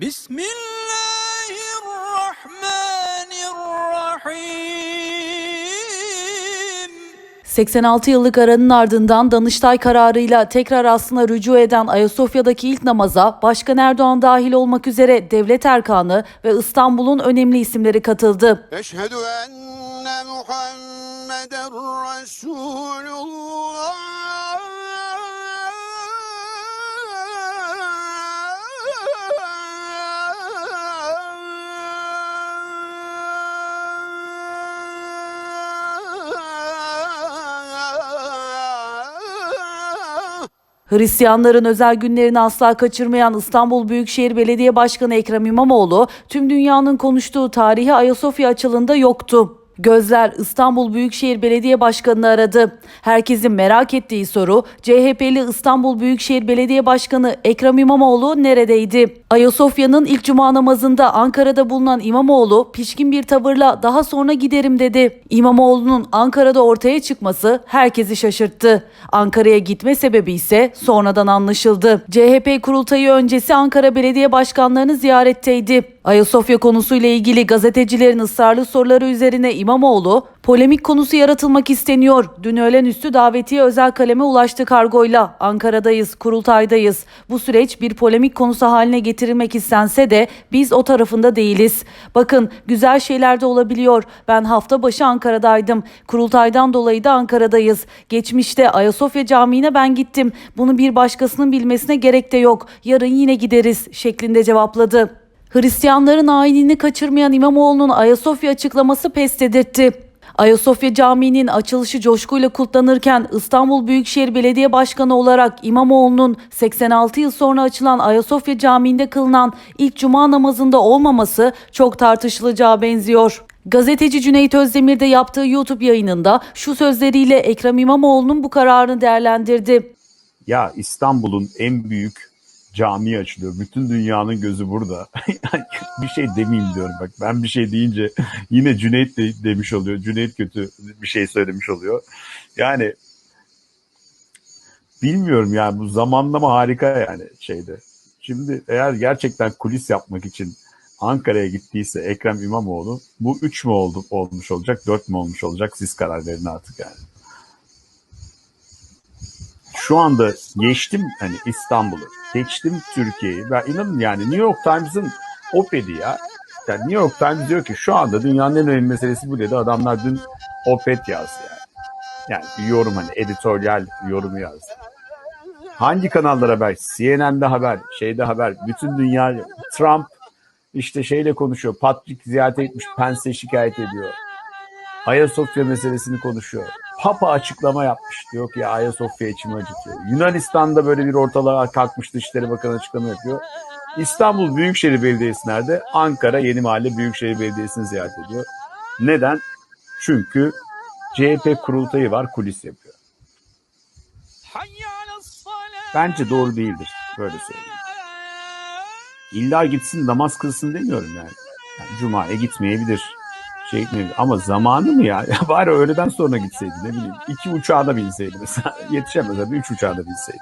Bismillahirrahmanirrahim. 86 yıllık aranın ardından Danıştay kararıyla tekrar aslına rücu eden Ayasofya'daki ilk namaza Başkan Erdoğan dahil olmak üzere devlet erkanı ve İstanbul'un önemli isimleri katıldı. Eşhedü enne Muhammeden Resulullah. Hristiyanların özel günlerini asla kaçırmayan İstanbul Büyükşehir Belediye Başkanı Ekrem İmamoğlu tüm dünyanın konuştuğu tarihi Ayasofya açılında yoktu. Gözler İstanbul Büyükşehir Belediye Başkanı'nı aradı. Herkesin merak ettiği soru CHP'li İstanbul Büyükşehir Belediye Başkanı Ekrem İmamoğlu neredeydi? Ayasofya'nın ilk cuma namazında Ankara'da bulunan İmamoğlu pişkin bir tavırla daha sonra giderim dedi. İmamoğlu'nun Ankara'da ortaya çıkması herkesi şaşırttı. Ankara'ya gitme sebebi ise sonradan anlaşıldı. CHP kurultayı öncesi Ankara Belediye Başkanlarını ziyaretteydi. Ayasofya konusuyla ilgili gazetecilerin ısrarlı soruları üzerine İmamoğlu, polemik konusu yaratılmak isteniyor. Dün öğlen üstü davetiye özel kaleme ulaştı kargoyla. Ankara'dayız, kurultaydayız. Bu süreç bir polemik konusu haline getirilmek istense de biz o tarafında değiliz. Bakın güzel şeyler de olabiliyor. Ben hafta başı Ankara'daydım. Kurultaydan dolayı da Ankara'dayız. Geçmişte Ayasofya Camii'ne ben gittim. Bunu bir başkasının bilmesine gerek de yok. Yarın yine gideriz şeklinde cevapladı. Hristiyanların ayinini kaçırmayan İmamoğlu'nun Ayasofya açıklaması pes dedirtti. Ayasofya Camii'nin açılışı coşkuyla kutlanırken İstanbul Büyükşehir Belediye Başkanı olarak İmamoğlu'nun 86 yıl sonra açılan Ayasofya Camii'nde kılınan ilk cuma namazında olmaması çok tartışılacağı benziyor. Gazeteci Cüneyt Özdemir de yaptığı YouTube yayınında şu sözleriyle Ekrem İmamoğlu'nun bu kararını değerlendirdi. Ya İstanbul'un en büyük cami açılıyor. Bütün dünyanın gözü burada. Bir şey demeyeyim diyorum bak. Ben bir şey deyince yine Cüneyt de demiş oluyor. Cüneyt kötü bir şey söylemiş oluyor. Yani bilmiyorum yani bu zamanlama harika yani şeyde. Şimdi eğer gerçekten kulis yapmak için Ankara'ya gittiyse Ekrem İmamoğlu bu 3 mü oldu, olmuş olacak 4 mü olmuş olacak siz karar verin artık yani şu anda geçtim hani İstanbul'u, geçtim Türkiye'yi. Ben inanın yani New York Times'ın opedi ya. Yani New York Times diyor ki şu anda dünyanın en önemli meselesi bu dedi. Adamlar dün opet yazdı yani. Yani bir yorum hani editoryal yorumu yazdı. Hangi kanallar haber? CNN'de haber, şeyde haber. Bütün dünya Trump işte şeyle konuşuyor. Patrick ziyaret etmiş, Pence'e şikayet ediyor. Ayasofya meselesini konuşuyor. Papa açıklama yapmış. Diyor ki Ayasofya içimi acıtıyor. Yunanistan'da böyle bir ortalığa kalkmış Dışişleri Bakanı açıklama yapıyor. İstanbul Büyükşehir Belediyesi nerede? Ankara Yeni Mahalle Büyükşehir Belediyesi'ni ziyaret ediyor. Neden? Çünkü CHP kurultayı var kulis yapıyor. Bence doğru değildir. Böyle söyleyeyim. İlla gitsin namaz kılsın demiyorum yani. yani Cuma'ya gitmeyebilir. Şey gitmeyebilir. Ama zamanı mı ya? ya? Bari öğleden sonra gitseydi ne bileyim. İki uçağa da binseydi mesela. Yetişemez hadi üç uçağa da binseydi.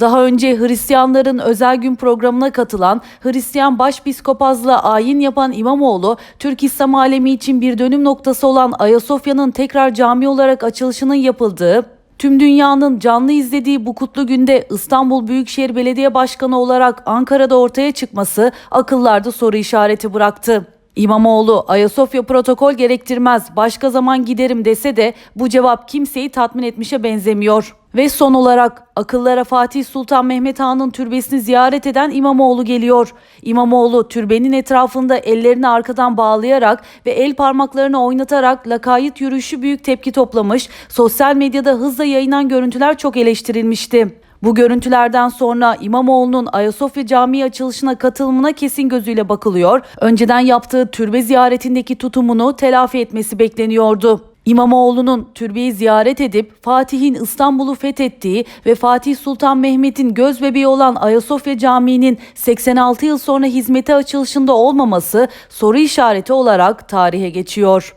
Daha önce Hristiyanların özel gün programına katılan Hristiyan Başpiskopazla ayin yapan İmamoğlu, Türk İslam alemi için bir dönüm noktası olan Ayasofya'nın tekrar cami olarak açılışının yapıldığı, tüm dünyanın canlı izlediği bu kutlu günde İstanbul Büyükşehir Belediye Başkanı olarak Ankara'da ortaya çıkması akıllarda soru işareti bıraktı. İmamoğlu Ayasofya protokol gerektirmez başka zaman giderim dese de bu cevap kimseyi tatmin etmişe benzemiyor. Ve son olarak akıllara Fatih Sultan Mehmet Han'ın türbesini ziyaret eden İmamoğlu geliyor. İmamoğlu türbenin etrafında ellerini arkadan bağlayarak ve el parmaklarını oynatarak lakayt yürüyüşü büyük tepki toplamış, sosyal medyada hızla yayılan görüntüler çok eleştirilmişti. Bu görüntülerden sonra İmamoğlu'nun Ayasofya Camii açılışına katılımına kesin gözüyle bakılıyor. Önceden yaptığı türbe ziyaretindeki tutumunu telafi etmesi bekleniyordu. İmamoğlu'nun türbeyi ziyaret edip Fatih'in İstanbul'u fethettiği ve Fatih Sultan Mehmet'in göz bebeği olan Ayasofya Camii'nin 86 yıl sonra hizmete açılışında olmaması soru işareti olarak tarihe geçiyor.